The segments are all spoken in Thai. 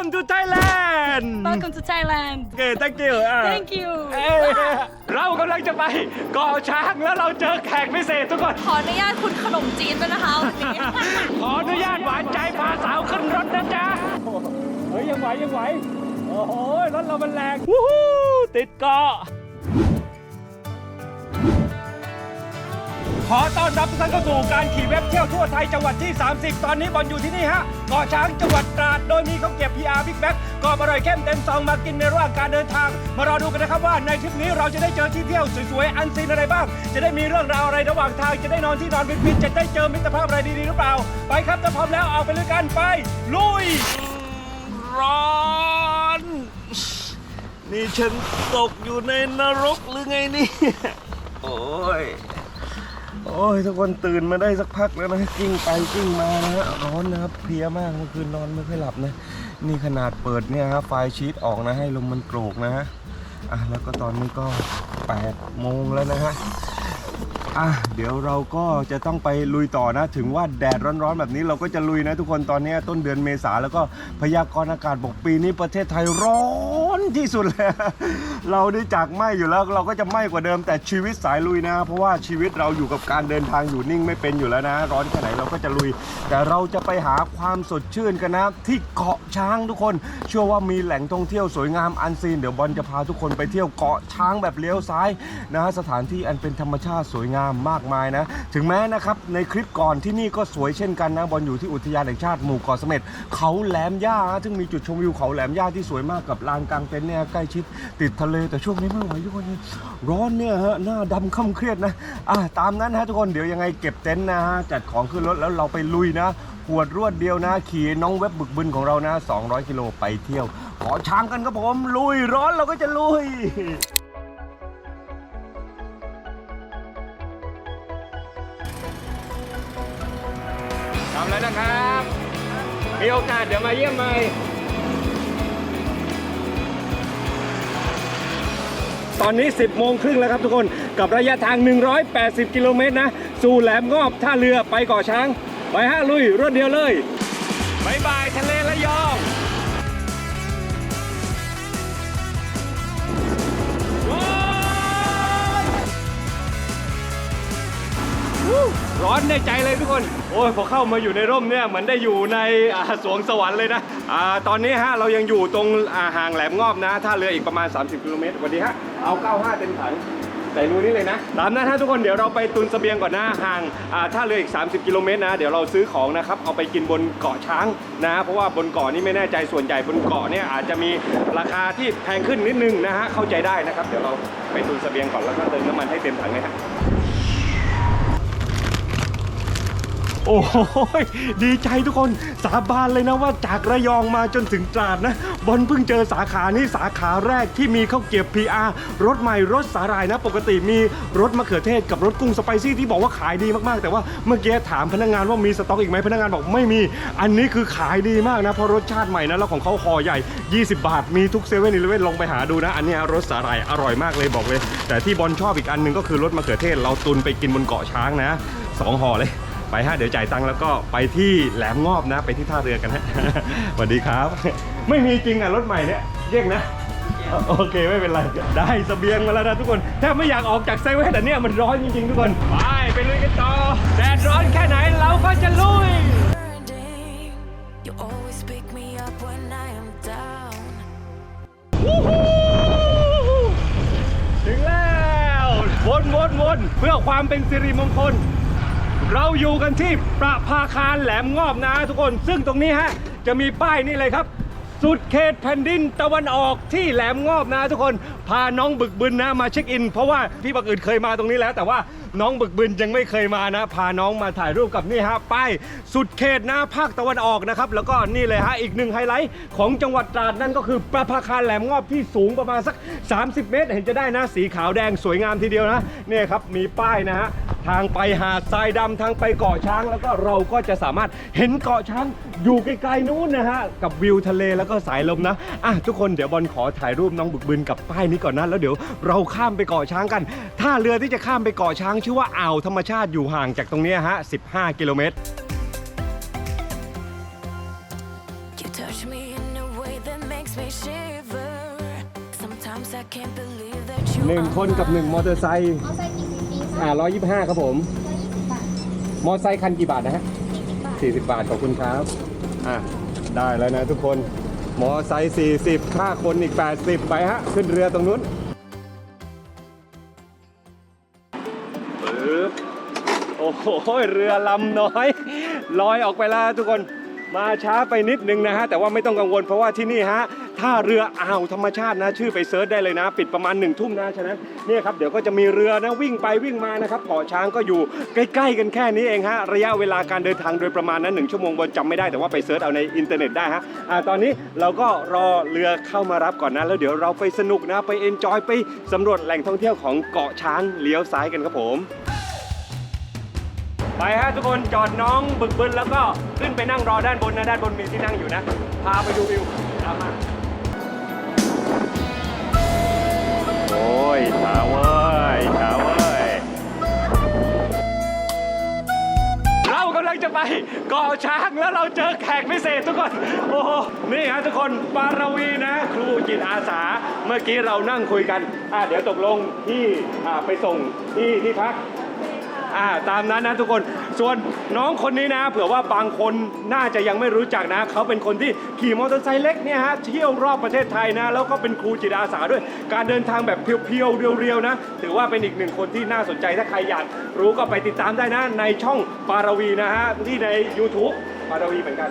Welcome to Thailand Welcome to Thailand. โอเค thank you อะ Thank you. เอ้ยเรากำลังจะไปเกาะช้างแล้วเราเจอแขกพิเศษทุกคน ขออนุญาตคุณขนมจีนด้วยนะคะวันนี้ ขออนุญาตหวานใจพาสาวขึ้นรถนะจ๊ะ เฮ้ย ยังไหว ยังไหว โอ้โห รถเรามันแรง วู้ฮู้ติดเกาะ ขอต้อนรับทุกท่านเข้าสู่การขี่เว็บเที่ยวทั่วไทยจังหวัดที่ 30 ตอนนี้บอลอยู่ที่นี่ฮะเกาะช้างจังหวัดตราด โดยมีเขาเก็บ PR Big Bag ก็อร่อยเข้มเต็มซองมากินในระหว่างการเดินทาง มารอดูกันนะครับว่าในทริปนี้เราจะได้เจอที่เที่ยวสวยๆ อันซีนอะไรบ้าง จะได้มีเรื่องราวอะไรระหว่างทาง จะได้นอนที่นอนฟินๆจะได้เจอมิตรภาพอะไรดีๆหรือเปล่า ไปครับถ้าพร้อมแล้วเอาไปเลยกันไปลุย ร้อน นี่ฉันตกอยู่ในนรกหรือไงเนี่ย โอ้ย โอ้ยทุกคนตื่นมาได้สักพักแล้วนะกิ้งไปกิ้งมานะฮะร้อนนะครับเพลียมากเมื่อคืนนอนไม่ค่อยหลับนะนี่ขนาดเปิดเนี่ยฮะไฟชีตออกนะให้ลมมันโกรกนะฮะอะแล้วก็ตอนนี้ก็8โมงแล้วนะฮะ อะเดี๋ยวเราก็จะต้องไปลุยต่อนะ ถึงว่าแดดร้อนๆแบบนี้เราก็จะลุยนะทุกคนตอนนี้ต้นเดือนเมษาแล้วก็พยากรณ์อากาศบอกปีนี้ประเทศไทยร้อนที่สุดเลยเราได้จากไหมอยู่แล้วเราก็จะไหมกว่าเดิมแต่ชีวิตสายลุยนะ เพราะว่าชีวิตเราอยู่กับการเดินทางอยู่นิ่งไม่เป็นอยู่แล้วนะ ร้อนแค่ไหนเราก็จะลุย แต่เราจะไปหาความสดชื่นกันนะที่เกาะช้างทุกคน เชื่อว่ามีแหล่งท่องเที่ยวสวยงามอันซีนเดี๋ยวบอลจะพาทุกคนไปเที่ยวเกาะช้างแบบเลี้ยวซ้ายนะสถานที่อันเป็นธรรมชาติสวยงามมากมายนะ ถึงแม้นะครับในคลิปก่อนที่นี่ก็สวยเช่นกันนะบอลอยู่ที่อุทยานแห่งชาติหมู่เกาะเสม็ดเขาแหลมย่าซึ่งมีจุดชมวิวเขาแหลมย่าที่สวยมากกับลานกลางเต็นท์เนี่ยใกล้ชิดติดทะเลแต่ช่วงนี้ไม่ไหวทุกคนร้อนเนี่ยฮะหน้าดำค่ำเครียดนะอะตามนั้นนะทุกคนเดี๋ยวยังไงเก็บเต็นท์นะฮะจัดของขึ้นรถแล้วเราไปลุยนะหวดรวดเดียวนะ ขี่น้องเว็บบึกบึนของเรานะ 200 กิโลไปเที่ยว ขอช้างกันครับผม ลุยร้อนเราก็จะลุย แล้วนะครับ มีโอกาสเดี๋ยวมาเยี่ยมใหม่ตอนนี้ 10 โมงครึ่งแล้วครับทุกคนกับระยะทาง 180 กิโลเมตรนะ สู่แหลมงอบท่าเรือไปเกาะช้าง ไปฮะลุย รวดเดียวเลยบายบาย ทะเลระยองร้อนในใจเลยทุกคน โอ้ยพอเข้ามาอยู่ในร่มเนี่ยเหมือนได้อยู่ในสวงสวรรค์เลยนะอ่าตอนนี้ฮะเรายังอยู่ตรงาห่างแหลมงอบนะท่าเรืออีกประมาณ 30 กิโลเมตรสวัสดีฮะเอา 95 เต็มถังใส่รูนี่เลยนะตามนั้นฮะทุกคนเดี๋ยวเราไปตุนเสบียงก่อนนะห่างอ่าท่าเรืออีก 30 กิโลเมตรนะเดี๋ยวเราซื้อของนะครับเอาไปกินบนเกาะช้างนะเพราะว่าบนเกาะนี่ไม่แน่ใจส่วนใหญ่บนเกาะเนี่ยอาจจะมีราคาที่แพงขึ้นนิดนึงนะฮะเข้าใจได้นะครับ เดี๋ยวเราไปตุนเสบียงก่อนแล้วก็เติมน้ำมันให้เต็มถังเลยฮะ โอ้โหดีใจทุกคนสาบานเลยนะว่าจากระยองมาจนถึงตราดนะบอลเพิ่งเจอสาขานี้สาขาแรกที่มีข้าวเกรียบ PR รสใหม่รสสาหร่ายนะ ปกติมีรสมะเขือเทศกับรสกุ้งสไปซี่ที่บอกว่าขายดีมากๆ แต่ว่าเมื่อกี้ถามพนักงานว่ามีสต็อกอีกไหมพนักงานบอกไม่มี อันนี้คือขายดีมากนะเพราะรสชาติใหม่นะแล้วของเขาห่อใหญ่ 20 บาท มีทุกเซเว่นอีเลเว่นลองไปหาดูนะ อันนี้รสสาหร่ายอร่อยมากเลยบอกเลย แต่ที่บอลชอบอีกอันหนึงก็คือรสมะเขือเทศเราตุนไปกินบนเกาะช้างนะสองห่อเลย ไปฮะเดี๋ยวจ่ายตังค์แล้วก็ไปที่แหลมงอบนะ ไปที่ท่าเรือกันฮะ สวัสดีครับ ไม่มีจริงอะรถใหม่เนี่ยเรียกนะโอเคไม่เป็นไรได้เสบียงมาแล้วนะทุกคนถ้าไม่อยากออกจากเซเว่นแต่เนี่ยมันร้อนจริงๆทุกคน ไปไปลุยกันต่อแดดร้อนแค่ไหนเราก็จะลุย You always pick me up when I am down. ถึงแล้ววนวนวนเพื่อความเป็นสิริมงคล เราอยู่กันที่ประภาคารแหลมงอบนะทุกคน ซึ่งตรงนี้ฮะจะมีป้ายนี่เลยครับ สุดเขตแผ่นดินตะวันออกที่แหลมงอบนะทุกคนพาน้องบึกบึนนะมาเช็คอิน เพราะว่าพี่บักอื่นเคยมาตรงนี้แล้ว แต่ว่าน้องบึกบึนยังไม่เคยมานะ พาน้องมาถ่ายรูปกับนี่ฮะป้ายสุดเขตนะภาคตะวันออกนะครับแล้วก็นี่เลยฮะอีกหนึ่งไฮไลท์ของจังหวัดตราดนั่นก็คือประภาคารแหลมงอบที่สูงประมาณสัก 30 เมตร เห็นจะได้นะสีขาวแดงสวยงามทีเดียวนะเนี่ยครับมีป้ายนะฮะทางไปหาดทรายดำทางไปเกาะช้าง แล้วก็เราก็จะสามารถเห็นเกาะช้างอยู่ไกลๆนู้นนะฮะกับวิวทะเลแล้วก็สายลมนะอะทุกคนเดี๋ยวบอลขอถ่ายรูปน้องบึกบึนกับป้ายนี้ก่อนนะแล้วเดี๋ยวเราข้ามไปเกาะช้างกันท่าเรือที่จะข้ามไปเกาะช้างชื่อว่าอ่าวธรรมชาติอยู่ห่างจากตรงเนี้ยฮะ 15 กิโลเมตร You touch me in a way makes me shiver. Sometimes I can't believe that you หนึ่งคนกับหนึ่งมอเตอร์ไซค์มอไซค์กี่สิบปีคะอ่าร้อยยี่สิบห้าครับผม ร้อยยี่สิบบาทมอเตอร์ไซค์คันกี่บาทนะฮะสี่สิบบาท 40 บาทขอบคุณครับ อะ ได้แล้วนะทุกคน มอไซค์40 ค่าคนอีก 80 ไปฮะ ขึ้นเรือตรงนู้นปึ๊บโอ้โห เรือลำน้อย ลอยออกไปแล้วทุกคนมาช้าไปนิดนึงนะฮะ แต่ว่าไม่ต้องกังวลเพราะว่าที่นี่ฮะ ท่าเรืออ่าวธรรมชาตินะ ชื่อไปเซิร์ชได้เลยนะ ปิดประมาณหนึ่งทุ่มนะฉะนั้นเนี่ยครับเดี๋ยวก็จะมีเรือนะวิ่งไปวิ่งมานะครับเกาะช้างก็อยู่ใกล้ ๆ กันแค่นี้เองฮะระยะเวลาการเดินทางโดยประมาณนั้นหนึ่งชั่วโมงบนจำไม่ได้แต่ว่าไปเซิร์ชเอาในอินเทอร์เน็ตได้ฮะอ่าตอนนี้เราก็รอเรือเข้ามารับก่อนนะแล้วเดี๋ยวเราไปสนุกนะไปเอนจอยไปสำรวจแหล่งท่องเที่ยวของเกาะช้างเลี้ยวซ้ายกันครับผม ไปฮะทุกคนจอดน้องบึกบึนแล้วก็ขึ้นไปนั่งรอด้านบนนะด้านบนมีที่นั่งอยู่นะ พาไปดูวิวตามมา อ้ยเช้าเว้ยสาวเว้ย เรากำลังจะไปเกาะช้างแล้วเราเจอแขกพิเศษทุกคน โอ้โหนี่ฮะทุกคนปารวีนะ ครูจิตอาสา เมื่อกี้เรานั่งคุยกันอะเดี๋ยวตกลงที่อ่าไปส่งที่ที่พัก อ่าตามนั้นนะทุกคน ส่วนน้องคนนี้นะ เผื่อว่าบางคนน่าจะยังไม่รู้จักนะ เขาเป็นคนที่ขี่มอเตอร์ไซค์เล็กเนี่ยฮะเที่ยวรอบประเทศไทยนะ แล้วก็เป็นครูจิตอาสาด้วย การเดินทางแบบเพียวๆเรียวๆนะ ถือว่าเป็นอีกหนึ่งคนที่น่าสนใจถ้าใครอยากรู้ก็ไปติดตามได้นะในช่องปารวีนะฮะที่ใน YouTube ปารวีเหมือนกัน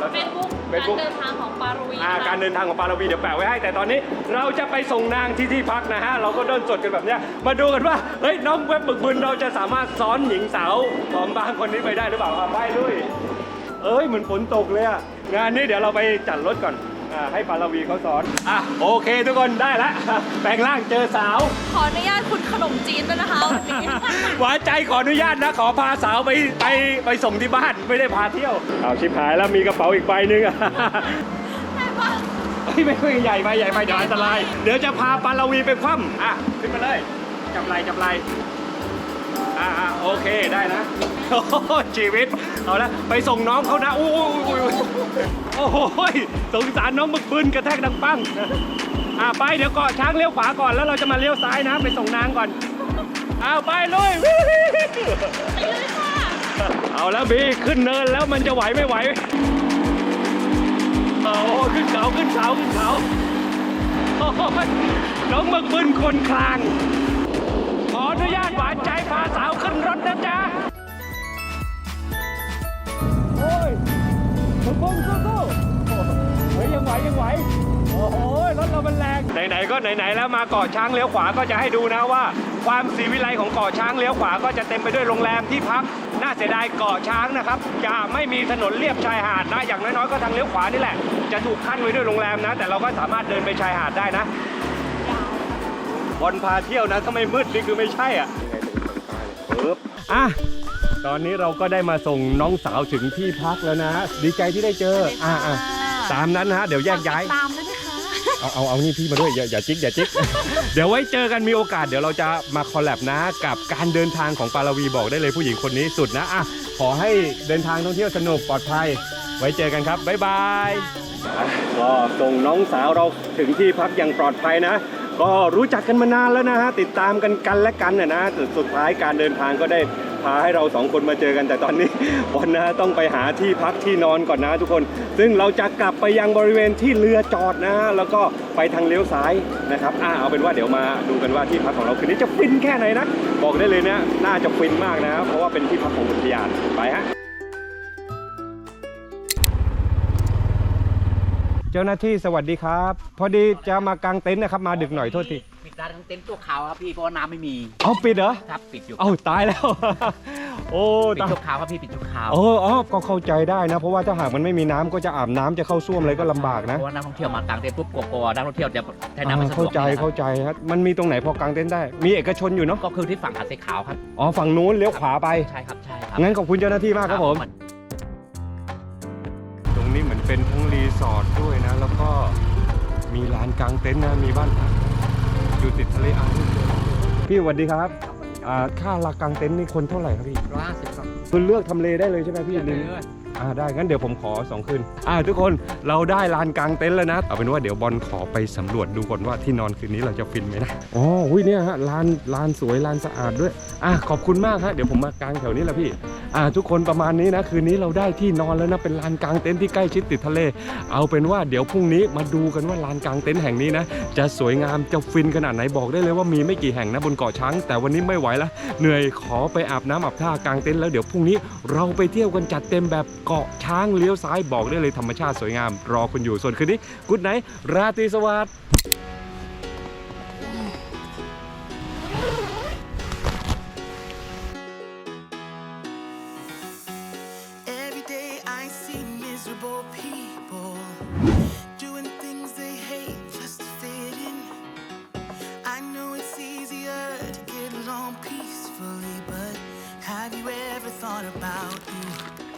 แล้วเฟซบุ๊ก Facebook การเดินทางของปารวีอ่าค่ะการเดินทางของปาราวีเดี๋ยวแปะไว้ให้ แต่ตอนนี้เราจะไปส่งนางที่ที่พักนะฮะ เราก็เดินสดกันแบบเนี้ยมาดูกันว่า เฮ้ย น้องเว็บบึกบึนเราจะสามารถซ้อนหญิงสาวผอมบางคนนี้ไปได้หรือเปล่าอะไปด้วยเอ้ย เหมือนฝนตกเลยอะงานนี้เดี๋ยวเราไปจัดรถก่อน อ่าให้ปาราวีเขาซ้อน อะโอเคทุกคนได้ละ แปลงร่างเจอสาว ขออนุญาตคุณขนมจีนด้วยนะคะวันนี้ หวานใจขออนุญาตนะ ขอพาสาวไปไปไปส่งที่บ้านไม่ได้พาเที่ยวเอาชิบหายแล้วมีกระเป๋าอีกใบหนึงอะเฮ้ยไม่ไม่ใหญ่ไปใหญ่ไปเดี๋ยวอันตราย เดี๋ยวจะพาปาลาวีไปคว่ำอะขึ้นมาเลยจับไหลจับไหล อ่าอ่าโอเคได้นะโอ้โหชีวิตเอาละไปส่งน้องเขานะอู้อู้อู้อู้โอ้โหสงสารน้องมึกบึนกระแทกดังปั้งอ่าไปเดี๋ยวเกาะช้างเลี้ยวขวาก่อนแล้วเราจะมาเลี้ยวซ้ายนะ ไปส่งนางก่อนเอาไปลุยเอาแล้วบีขึ้นเนินแล้วมันจะไหวไม่ไหวโอ้ขึ้นเขาขึ้นเขาขึ้นเขาโอ้โหน้องมึกบึนคนคลางานใจพาสาวขึ้นรถนะจ๊ะ โอ้ยหมึกบึนสู้ๆเฮ้ยยังไหวยังไหว โอ้โหรถเรามันแรง ไหนๆก็ไหนๆแล้วมาเกาะช้างเลี้ยวขวาก็จะให้ดูนะว่า ความสีวิไลของเกาะช้างเลี้ยวขวาก็จะเต็มไปด้วยโรงแรมที่พัก น่าเสียดายเกาะช้างนะครับ จะไม่มีถนนเลียบชายหาดนะ อย่างน้อยๆก็ทางเลี้ยวขวานี่แหละ จะถูกขั้นไว้ด้วยโรงแรมนะ แต่เราก็สามารถเดินไปชายหาดได้นะบอลพาเที่ยวนะถ้าไม่มืดนี่คือไม่ใช่อะ ปึ๊บอะตอนนี้เราก็ได้มาส่งน้องสาวถึงที่พักแล้วนะดีใจที่ได้เจออ่าอ่าตามนั้นนะฮะเดี๋ยวแยกย้าย ตามด้วยนะคะเอาเอาเอานี่พี่มาด้วยอย่าอย่าจิกอย่าจิก เดี๋ยวไว้เจอกันมีโอกาสเดี๋ยวเราจะมาคอลแลบนะ กับการเดินทางของปาราวีบอกได้เลยผู้หญิงคนนี้สุดนะอะขอให้เดินทางท่องเที่ยวสนุกปลอดภัย ไว้เจอกันครับบ๊ายบายก็ส่งน้องสาวเราถึงที่พักอย่างปลอดภัยนะ ก็รู้จักกันมานานแล้วนะฮะติดตามกันกันและกันนะนะสุดสุดท้ายการเดินทางก็ได้พาให้เราสองคนมาเจอกันแต่ตอนนี้บอลนะต้องไปหาที่พักที่นอนก่อนนะทุกคน ซึ่งเราจะกลับไปยังบริเวณที่เรือจอดนะฮะแล้วก็ไปทางเลี้ยวซ้ายนะครับอ่าเอาเป็นว่าเดี๋ยวมาดูกันว่าที่พักของเราคืนนี้จะฟินแค่ไหนนะบอกได้เลยนะน่าจะฟินมากนะ เพราะว่าเป็นที่พักของอุทยานไปฮะ เจ้าหน้าที่สวัสดีครับ พอดีจะมากางเต็นท์นะครับมาดึกหน่อยโทษทีปิดร้านทั้งเต็นท์ตัวขาวครับพี่เพราะว่าน้ำไม่มีเอาปิดเหรอครับปิดอยู่เอาตายแล้ว โอ้ปิดตายชั่วคราวครับพี่ปิดชั่วคราวเอออ๋อก็เข้าใจได้นะ เพราะว่าถ้าหากมันไม่มีน้ำก็จะอาบน้ำจะเข้าส้วมอะไรก็ลำบากนะเพราะว่านักท่องเที่ยวมากางเต็นท์ปุ๊บกลัวๆนักท่องเที่ยวจะใช้น้ำไม่อ่าสะดวกเข้าใจนะครับเข้าใจครับมันมีตรงไหนพอกางเต็นท์ได้ มีเอกชนอยู่เนาะก็คือที่ฝั่งหาดทรายขาวครับอ๋อฝั่งนู้นเลี้ยวขวาไป ใช่ครับใช่ครับงั้นขอบคุณเจ้าหน้าที่มากครับผมตรงนี้ เหมือนเป็นทั้งรีสอร์ทด้วยนะ แล้วก็มีลานกางเต็นท์นะ มีบ้านพักอยู่ติดทะเลอ่าวพี่สวัสดีครับอ่าค่าลากางเต็นท์นี่คนเท่าไหร่ครับพี่ร้อยห้าสิบครับคุณเลือกทำเลได้เลยใช่ไหมพี่ริมอ่ อ่าได้งั้นเดี๋ยวผมขอสองคืนอ่าทุกคนเราได้ลานกลางเต็นท์แล้วนะ เอาเป็นว่าเดี๋ยวบอลขอไปสำรวจดูก่อนว่าที่นอนคืนนี้เราจะฟินไหมนะอ๋ออุ้ยเนี่ยฮะลานลานสวยลานสะอาดด้วยอะขอบคุณมากฮะเดี๋ยวผมมากลางแถวนี้แหละพี่อ่าทุกคนประมาณนี้นะคืนนี้เราได้ที่นอนแล้วนะเป็นลานกลางเต็นท์ที่ใกล้ชิดติดทะเล เอาเป็นว่าเดี๋ยวพรุ่งนี้มาดูกันว่าลานกลางเต็นท์แห่งนี้นะจะสวยงามจะฟินขนาดไหนบอกได้เลยว่ามีไม่กี่แห่งนะบนเกาะช้าง แต่วันนี้ไม่ไหวล้วเหนื่อยขอไปอาบน้ำอาบท่ากลางเต็นท์แล้วเดี๋ยวพรุ่งนี้เราไปเที่ยวกันจัดเต็มแบบเกาะช้างเลี้ยวซ้ายบอกได้เลยธรรมชาติสวยงาม รอคุณอยู่ส่วนคืนนี้กุ๊ดไนท์ราตรีสวัสดิ์ thought about you?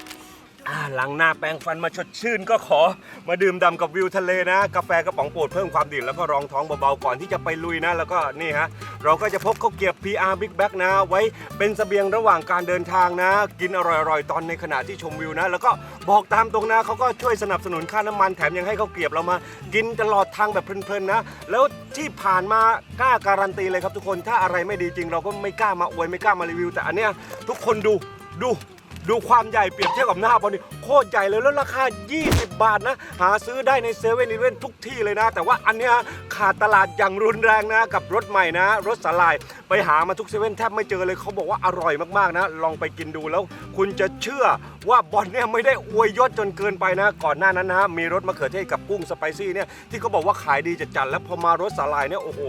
อ่าหลังหน้าแปรงฟันมาชดชื่นก็ขอ มาดื่มด่ำกับวิวทะเลนะ กาแฟกระป๋องโปรดเพิ่มความดื่มแล้วก็รองท้องเบาๆก่อนที่จะไปลุยนะ แล้วก็นี่ฮะ เราก็จะพกข้าวเกียบ PR Big Bag นะ ไว้เป็นเสบียงระหว่างการเดินทางนะ กินอร่อยๆ ตอนในขณะที่ชมวิวนะ แล้วก็บอกตามตรงนะเขาก็ช่วยสนับสนุนค่าน้ำมันแถมยังให้ข้าวเกียบเรามา กินตลอดทางแบบเพลินๆนะ แล้วที่ผ่านมากล้าการันตีเลยครับทุกคนถ้าอะไรไม่ดีจริง เราก็ไม่กล้ามาอวยไม่กล้ามารีวิว แต่อันเนี้ยทุกคนดูดู ดูความใหญ่เปรียบเทียบกับหน้าบอลนี่โคตรใหญ่เลยแล้วราคา 20 บาทนะ หาซื้อได้ในเซเว่นอีเวนทุกที่เลยนะ แต่ว่าอันเนี้ยขาดตลาดอย่างรุนแรงนะ กับรถใหม่นะ รถสลาย ไปหามาทุกเซเว่นแทบไม่เจอเลยเขาบอกว่าอร่อยมากๆนะ ลองไปกินดูแล้ว คุณจะเชื่อว่าบอลเนี่ยไม่ได้อวยยศจนเกินไปนะ ก่อนหน้านั้นนะมีรสมะเขือเทศกับกุ้งสไปซี่เนี่ยที่เขาบอกว่าขายดีจัดๆแล้วพอมารสสลายเนี่ยโอ้โห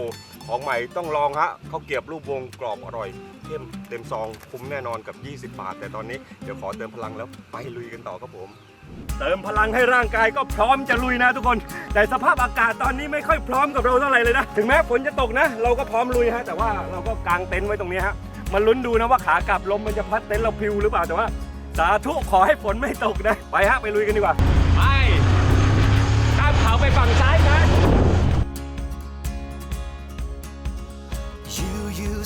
ของใหม่ต้องลองฮะเขาวเกรียบรูปวงกรอบอร่อย เข้มเต็มซองคุ้มแน่นอนกับ 20 บาท แต่ตอนนี้เดี๋ยวขอเติมพลังแล้วไปลุยกันต่อครับผม เติมพลังให้ร่างกายก็พร้อมจะลุยนะทุกคน แต่สภาพอากาศตอนนี้ไม่ค่อยพร้อมกับเราเท่าไหร่เลยนะ ถึงแม้ฝนจะตกนะ เราก็พร้อมลุยฮะแต่ว่าเราก็กางเต็นท์ไว้ตรงนี้ฮะมาลุ้นดูนะว่าขากลับลมมันจะพัดเต็นท์เราพลิวหรือเปล่าแต่ว่า สาธุขอให้ฝนไม่ตกนะไปฮะไปลุยกันดีกว่าไปข้ามเขาไปฝั่งซ้ายนะ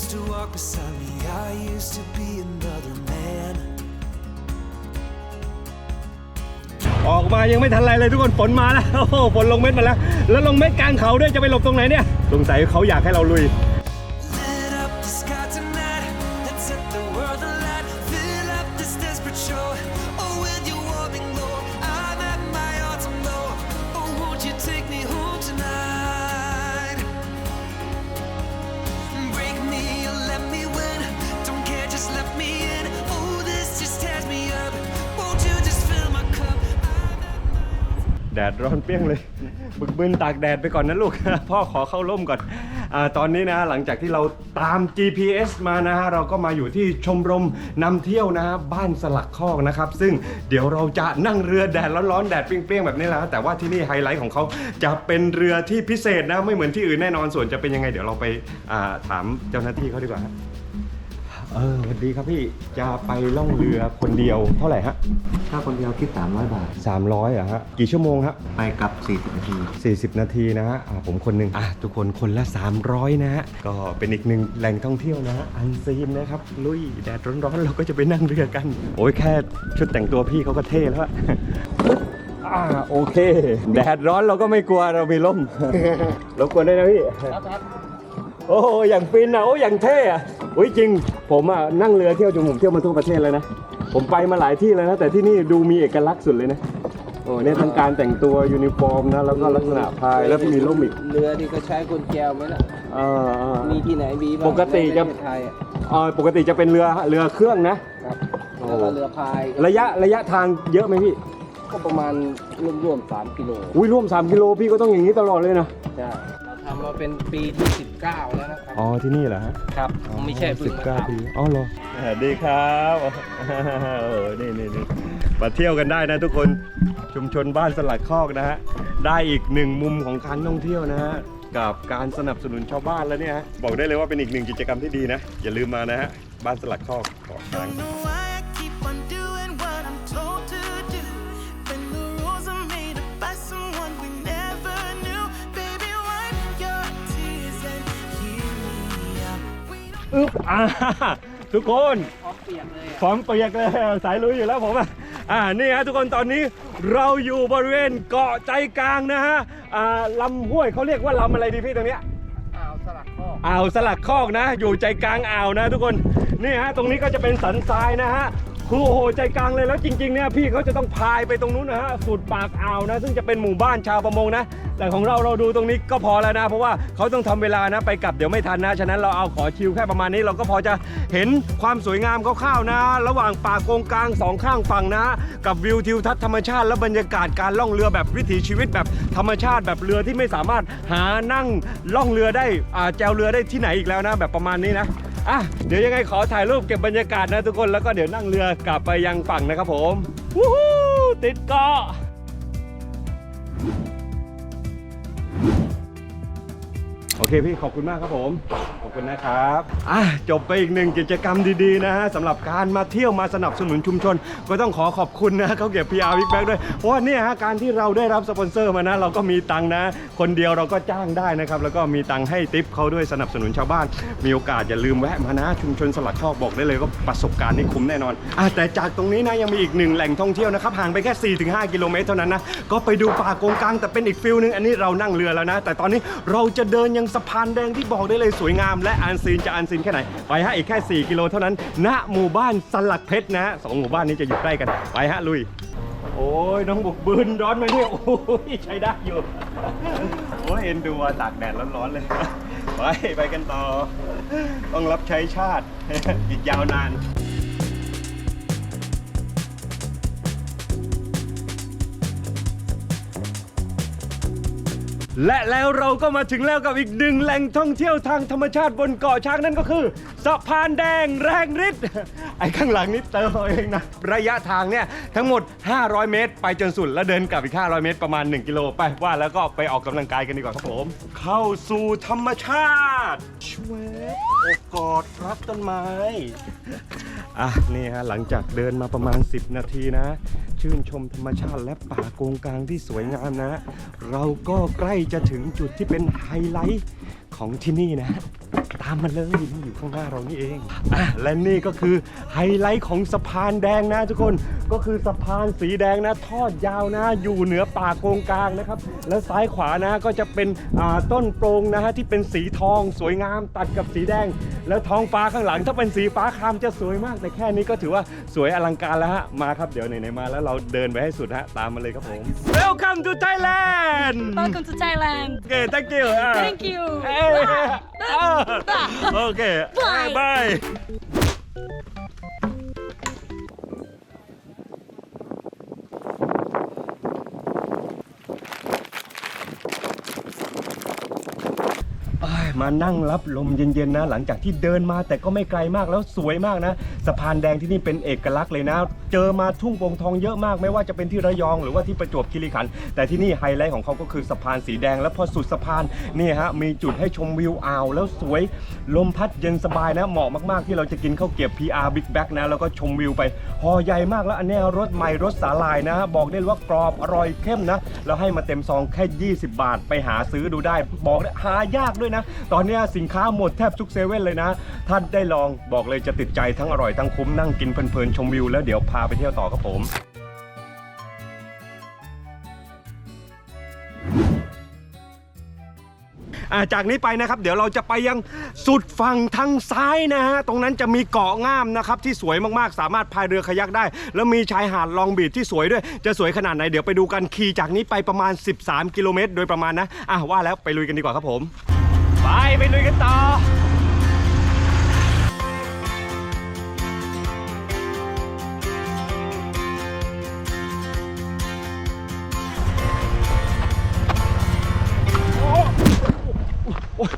used to walk beside me, I used to be another man. ออกมายังไม่ทันไรเลยทุกคนฝนมาแล้วโอ้โหฝนลงเม็ดมาแล้ว แล้วลงเม็ดกลางเขาด้วยจะไปหลบตรงไหนเนี่ยสงสัยเขาอยากให้เราลุย บึนตากแดดไปก่อนนะลูก พ่อขอเข้าร่มก่อนอาตอนนี้นะหลังจากที่เราตาม GPS มานะฮะเราก็มาอยู่ที่ชมรมนำเที่ยวนะฮะบ้านสลักคอกนะครับ ซึ่งเดี๋ยวเราจะนั่งเรือแดดร้อนๆแดดเปรี้ยงๆแบบนี้แหละฮะแต่ว่าที่นี่ไฮไลท์ของเขาจะเป็นเรือที่พิเศษนะไม่เหมือนที่อื่นแน่นอนส่วนจะเป็นยังไง เดี๋ยวเราไปอ่าถามเจ้าหน้าที่เขาดีกว่าฮะ เออสวัสดีครับพี่จะไปล่องเรือคนเดียวเท่าไหร่ฮะ ถ้าคนเดียวคิด 300 บาท 300เหรอฮะ กี่ชั่วโมงฮะ ไปกลับ 40 นาที 40 นาทีนะฮะอ่าผมคนหนึ่งอะทุกคนคนละ 300 นะฮะ ก็เป็นอีกหนึ่งแหล่งท่องเที่ยวนะฮะ อันซีนนะครับ ลุยแดดร้อนๆ เราก็จะไปนั่งเรือกัน โอ้ยแค่ชุดแต่งตัวพี่เขาก็เท่แล้วอะ อ่าโอเค แดดร้อนเราก็ไม่กลัวเรามีร่มรบกวนด้วยนะพี่ โอ้โหอย่างฟินอะโอ้อย่างเท่อะ อุ้ยจริง ผมอะนั่งเรือเที่ยวจนผมเที่ยวมาทั่วประเทศเลยนะ ผมไปมาหลายที่แล้วนะ แต่ที่นี่ดูมีเอกลักษณ์สุดเลยนะโอ้เนี่ยทั้งการแต่งตัวยูนิฟอร์มนะแล้วก็ลักษณะพายแล้วมีร่มอีกเรือนี่ก็ใช้กุญแจวไหมล่ะเออเออมีที่ไหนมีบ้างปกติจะในประเทศไทยอะเออปกติจะเป็นเรือเรือเครื่องนะ ครับโอ้ แล้วก็เรือพายระยะระยะทางเยอะไหมพี่ ก็ประมาณร่วมๆสามกิโลอุ้ยร่วม 3 กิโลพี่ก็ต้องอย่างนี้ตลอดเลยนะ ใช่เรา ทำมาเป็นปีที่ 19 แล้วนะครับ อ๋อที่นี่เหรอฮะครับไม่ใช่เพิ่งมา19ปีทำอ๋อเหรอสวัสดีครับเออนี่นี่นี่มาเที่ยวกันได้นะทุกคนชุมชนบ้านสลัดคอกนะฮะได้อีกหนึ่งมุมของการท่องเที่ยวนะฮะกับการสนับสนุนชาวบ้านแล้วเนี่ยฮะบอกได้เลยว่าเป็นอีกหนึ่งกิจกรรมที่ดีนะ อย่าลืมมานะฮะบ้านสลัดคอกเกาะช้าง Don't know why อึ๊บอ่าทุกคนพร้อมเปียกเลยอะพร้อมเปียกเลยสายลุยอยู่แล้วผมอะอ่านี่ฮะทุกคนตอนนี้เราอยู่บริเวณเกาะใจกลางนะฮะอ่าลำห้วยเขาเรียกว่าลำอะไรดีพี่ตรงเนี้ยอ่าวสลักข้ออ่าวสลักคอกนะ อยู่ใจกลางอ่าวนะ ทุกคนนี่ฮะตรงนี้ก็จะเป็นสันทรายนะฮะ คือโอ้โหใจกลางเลยแล้วจริงๆเนี่ยพี่เขาจะต้องพายไปตรงนู้นนะฮะสุดปากอ่าวนะ ซึ่งจะเป็นหมู่บ้านชาวประมงนะ แต่ของเราเราดูตรงนี้ก็พอแล้วนะ เพราะว่าเขาต้องทำเวลานะไปกลับเดี๋ยวไม่ทันนะ ฉะนั้นเราเอาขอชิลแค่ประมาณนี้เราก็พอจะเห็นความสวยงามคร่าวๆนะ ระหว่างป่าโกงกลางสองข้างฝั่งนะ กับวิวทิวทัศน์ธรรมชาติและบรรยากาศการล่องเรือแบบวิถีชีวิตแบบธรรมชาติแบบเรือที่ไม่สามารถหานั่งล่องเรือได้แจวเรือได้ที่ไหนอีกแล้วนะ แบบประมาณนี้นะ อะเดี๋ยวยังไงขอถ่ายรูปเก็บบรรยากาศนะทุกคนแล้วก็เดี๋ยวนั่งเรือกลับไปยังฝั่งนะครับผมวู้ฮู้ติดเกาะ โอเคพี่ขอบคุณมากครับผม ขอบคุณนะครับอะจบไปอีกหนึ่งกิจกรรมดีๆนะฮะสำหรับการมาเที่ยวมาสนับสนุนชุมชน ก็ต้องขอขอบคุณนะเขาเก็บ PR Big Bag ด้วยเพราะว่าเนี่ยฮะการที่เราได้รับสปอนเซอร์มานะเราก็มีตังค์นะ คนเดียวเราก็จ้างได้นะครับแล้วก็มีตังค์ให้ทิปเขาด้วยสนับสนุนชาวบ้าน มีโอกาสอย่าลืมแวะมานะชุมชนสลักคอกบอกได้เลยก็ประสบการณ์นี่คุ้มแน่นอนอะแต่จากตรงนี้นะยังมีอีกหนึ่งแหล่งท่องเที่ยวนะครับห่างไปแค่ 4-5 กิโลเมตรเท่านั้นนะก็ไปดูป่าโกงกลางแต่เป็นอีกฟิลนึงอันนี้เรานั่งเรือแล้วนะ แต่ตอนนี้เราจะเดินยังสะพานแดงที่บอกได้เลยสวยงาม และอันซีนจะอันซีนแค่ไหน ไปฮะอีกแค่ 4 กิโลเท่านั้นณหมู่บ้านสลักเพชรนะฮะสองหมู่บ้านนี้จะอยู่ใกล้กันไปฮะลุย โอ้ยน้องบุกบืนร้อนไหมเนี่ยโอ้ยใช้ได้อยู่โอ้ยเอ็นดูอะตากแดดร้อนๆเลย ไปไปกันต่อ ต้องรับใช้ชาติอีกยาวนาน และแล้วเราก็มาถึงแล้วกับอีกหนึ่งแหล่งท่องเที่ยวทางธรรมชาติบนเกาะช้างนั่นก็คือสะพานแดงแรงฤทธิ์ ไอ้ข้างหลังนี่เติมเอาเองนะ ระยะทางเนี่ยทั้งหมด 500 เมตร ไปจนสุด แล้วเดินกลับอีก 500 เมตรประมาณ 1 กิโลไปว่าแล้วก็ไปออกกำลังกายกันดีกว่าครับผม เข้าสู่ธรรมชาติชวบโอบกอดรับต้นไม้ อะนี่ฮะหลังจากเดินมาประมาณ 10 นาทีนะ ชื่นชมธรรมชาติและป่าโกงกลางที่สวยงามนะ เราก็ใกล้จะถึงจุดที่เป็นไฮไลท์ของที่นี่นะ ตามมาเลยนี่อยู่ข้างหน้าเรานี่เองอะและนี่ก็คือไฮไลท์ของสะพานแดงนะทุกคนก็คือสะพานสีแดงนะ ทอดยาวนะ อยู่เหนือป่าโกงกลางนะครับ แล้วซ้ายขวานะก็จะเป็นอ่าต้นโปรงนะฮะที่เป็นสีทองสวยงามตัดกับสีแดง แล้วท้องฟ้าข้างหลังถ้าเป็นสีฟ้าครามจะสวยมาก แต่แค่นี้ก็ถือว่าสวยอลังการแล้วฮะมาครับเดี๋ยวไหนๆมาแล้วเราเดินไปให้สุดฮะตามมาเลยครับผม Welcome to Thailand Welcome to Thailand Okay thank you อะ Thank you เอ้ยอ่ะโอเค Bye มานั่งรับลมเย็นๆนะ หลังจากที่เดินมาแต่ก็ไม่ไกลมากแล้วสวยมากนะ สะพานแดงที่นี่เป็นเอกลักษณ์เลยนะ เจอมาทุ่งโป่งทองเยอะมากไม่ว่าจะเป็นที่ระยองหรือว่าที่ประจวบคีรีขันธ์แต่ที่นี่ไฮไลท์ของเขาก็คือสะพานสีแดง แล้วพอสุดสะพานนี่ฮะมีจุดให้ชมวิวอ่าวแล้วสวยลมพัดเย็นสบายนะเหมาะมากๆ ที่เราจะกินข้าวเกรียบ PR Big Bag นะแล้วก็ชมวิวไปหอใหญ่มากแล้วอันเนี้ยรสใหม่รสสาลายนะ บอกได้ว่ากรอบอร่อยเข้มนะแล้วให้มาเต็มซองแค่ 20 บาทไปหาซื้อดูได้ บอกหายากด้วยนะตอนนี้สินค้าหมดแทบทุกเซเว่นเลยนะ ท่านได้ลองบอกเลยจะติดใจทั้งอร่อยทั้งคุ้มนั่งกินเพลินๆชมวิวแล้วเดี๋ยวพาไปเที่ยวต่อครับผมาจากนี้ไปนะครับ เดี๋ยวเราจะไปยังสุดฝั่งทางซ้ายนะฮะตรงนั้นจะมีเกาะงามนะครับที่สวยมากๆ สามารถพายเรือคายักได้ แล้วมีชายหาดลองบีดที่สวยด้วย จะสวยขนาดไหนเดี๋ยวไปดูกันขี่จากนี้ไปประมาณ 13 กิโลเมตร โดยประมาณนะอะว่าแล้วไปลุยกันดีกว่าครับผม ไปไปลุยกันต่อโอ้โอ้ย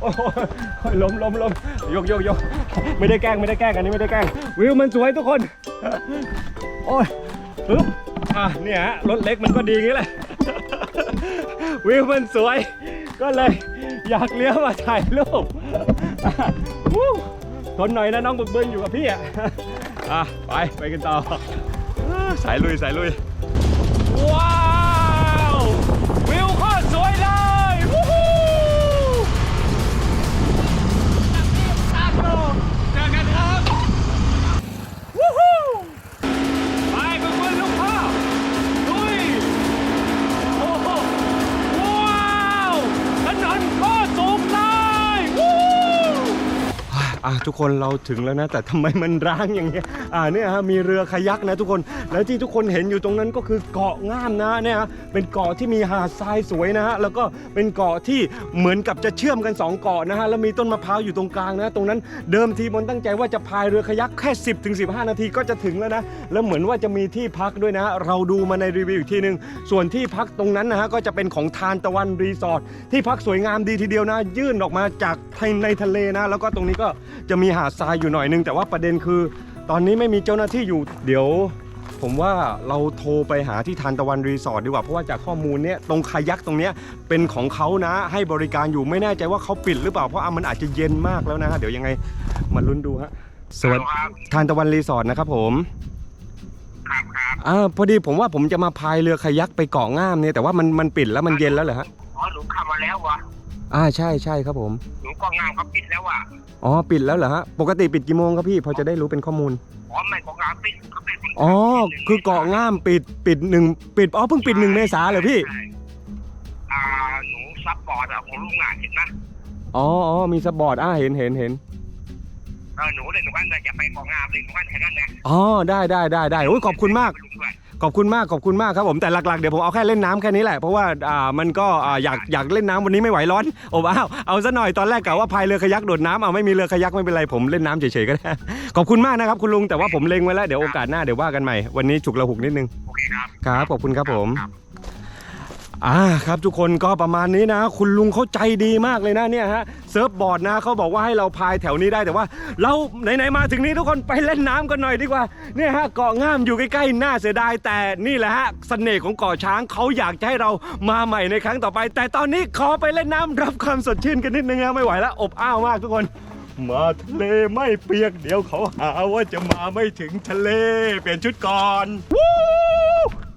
โอ้ยล้มล้มล้มยกยกยกไม่ได้แกล้งไม่ได้แกล้งอันนี้ไม่ได้แกล้งวิวมันสวยทุกคน โอ้ยปึ๊บอะเนี่ยฮะรถเล็กมันก็ดีอย่างนี้แหละวิวมันสวยก็เลย อยากเลี้ยวมาถ่ายรูปทนหน่อยนะน้องบึกบึนอยู่กับพี่อะไปไปกันต่อสายลุยสายลุยว้า อะทุกคนเราถึงแล้วนะ แต่ทำไมมันร้างอย่างเงี้ย อ่าเนี่ยฮะมีเรือคายักนะทุกคน แล้วที่ทุกคนเห็นอยู่ตรงนั้นก็คือเกาะงามนะเนี่ยฮะเป็นเกาะที่มีหาดทรายสวยนะฮะแล้วก็เป็นเกาะที่เหมือนกับจะเชื่อมกันสองเกาะนะฮะแล้วมีต้นมะพร้าวอยู่ตรงกลางนะตรงนั้นเดิมทีมนตั้งใจว่าจะพายเรือคายักแค่ 10ถึง15 นาทีก็จะถึงแล้วนะแล้วเหมือนว่าจะมีที่พักด้วยนะ เราดูมาในรีวิวอีกทีนึงส่วนที่พักตรงนั้นนะฮะก็จะเป็นของทานตะวันรีสอร์ทที่พักสวยงามดีทีเดียวนะ ยื่นออกมาจากในทะเลนะ แล้วก็ตรงนี้ก็จะมีหาดทรายอยู่หน่อยนึงแต่ว่าประเด็นคือ ตอนนี้ไม่มีเจ้าหน้าที่อยู่ เดี๋ยว ผมว่าเราโทรไปหาที่ทานตะวันรีสอร์ทดีกว่า เพราะว่าจากข้อมูลเนี้ยตรงคายักตรงเนี้ยเป็นของเขานะ ให้บริการอยู่ไม่แน่ใจว่าเขาปิดหรือเปล่า เพราะอะมันอาจจะเย็นมากแล้วนะฮะเดี๋ยวยังไงมาลุ้นดูฮะ สวัสดีทานตะวันรีสอร์ทนะครับผมครับครับอ่าพอดีผมว่าผมจะมาพายเรือคายักไปเกาะง่ามเนี่ยแต่ว่ามันมันปิดแล้วมันเย็นแล้วเหรอฮะ อ๋อหนูเข้ามาแล้ววะ อ่าใช่ใช่ครับผมหนูก็งามเขาปิดแล้วว่ะอ๋อปิดแล้วเหรอฮะปกติปิดกี่โมงครับพี่พอจะได้รู้เป็นข้อมูลอ๋อไม่ก็งามปิดเขาปิดอ๋อคือเกาะง่ามปิดปิดหนึ่งปิดอ๋อเพิ่งปิดหนึ่งเมษาเหรอพี่ใช่อ่าหนูซับบอร์ดอะของลุงอะเห็นไหมอ๋ออ๋อมีสปอร์ตอ่าเห็นเห็นเห็นเออหนูเลยหนูว่าจะไปของงามเลยหนูว่าแค่นั้นนะอ๋อได้ได้ได้ได้โอ้ยขอบคุณมากลุงด้วย ขอบคุณมากขอบคุณมากครับผมแต่หลักๆเดี๋ยวผมเอาแค่เล่นน้ำแค่นี้แหละเพราะว่าอ่ามันก็อ่าอยากอยากเล่นน้ำวันนี้ไม่ไหวร้อนโอ้ว้าวเอาซะหน่อยตอนแรกกะว่าพายเรือคายักโดดน้ำเอาไม่มีเรือคายักไม่เป็นไรผมเล่นน้ำเฉยๆก็ได้ขอบคุณมากนะครับคุณลุงแต่ว่าผมเล็งไว้แล้วเดี๋ยวโอกาสหน้าเดี๋ยวว่ากันใหม่วันนี้ฉุกระหุกนิดนึงโอเคครับ ครับขอบคุณครับผม ครับ อ่าครับทุกคนก็ประมาณนี้นะ คุณลุงเขาใจดีมากเลยนะเนี่ยฮะเซิร์ฟบอร์ดนะเขาบอกว่าให้เราพายแถวนี้ได้แต่ว่า เราไหนๆมาถึงนี้ทุกคนไปเล่นน้ำกันหน่อยดีกว่าเนี่ยฮะเกาะง่ามอยู่ใกล้ๆน่าเสียดายแต่นี่แหละฮะเสน่ห์ของเกาะช้างเขาอยากจะให้เรามาใหม่ในครั้งต่อไป แต่ตอนนี้ขอไปเล่นน้ำรับความสดชื่นกันนิดนึงนะไม่ไหวแล้วอบอ้าวมากทุกคน มาทะเลไม่เปียกเดี๋ยวเขาหาว่าจะมาไม่ถึงทะเล เปลี่ยนชุดก่อนวู้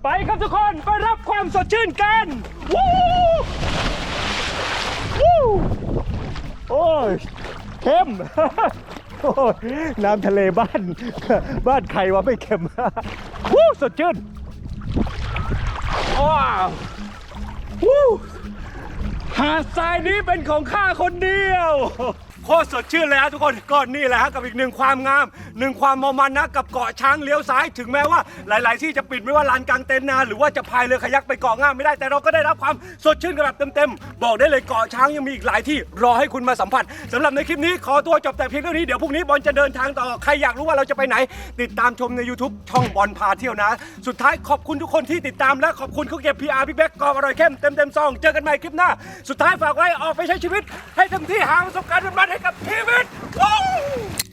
ไปครับทุกคนไปรับความสดชื่นกันวู้วู้โอ้ยเข้มโอ้ยน้ำทะเลบ้าน บ้านใครวะไม่เค็มวู้สดชื่นว้าววู้หาดทรายนี้เป็นของข้าคนเดียว คตรสดชื่นเลยฮะทุกคนก็นี่แหละฮะกับอีกหนึ่งความงามหนึ่งความมอมันนะกับเกาะช้างเลี้ยวซ้ายถึงแม้ว่าหลาย ๆ ที่จะปิดไม่ว่าลานกลางเต็นท์นะหรือว่าจะพายเรือคายักไปเกาะง่ามไม่ได้แต่เราก็ได้รับความสดชื่นกันแบบเต็ม ๆ บอกได้เลยเกาะช้างยังมีอีกหลายที่รอให้คุณมาสัมผัสสำหรับในคลิปนี้ขอตัวจบแต่เพียงเท่านี้เดี๋ยวพรุ่งนี้บอลจะเดินทางต่อใครอยากรู้ว่าเราจะไปไหน ติดตามชมใน YouTube ช่องบอลพาเที่ยวนะ สุดท้ายขอบคุณทุกคนที่ติดตามและขอบคุณเขาเก็บ PR พี่แบ๊กกองอร่อยเข้มเต็มเต็ม ๆ ซองเจอกันใหม่คลิปหน้า สุดท้ายฝากไว้ออกไปใช้ชีวิต ให้เต็มที่หาประสบการณ์มันๆให้ like a pivot. Whoa!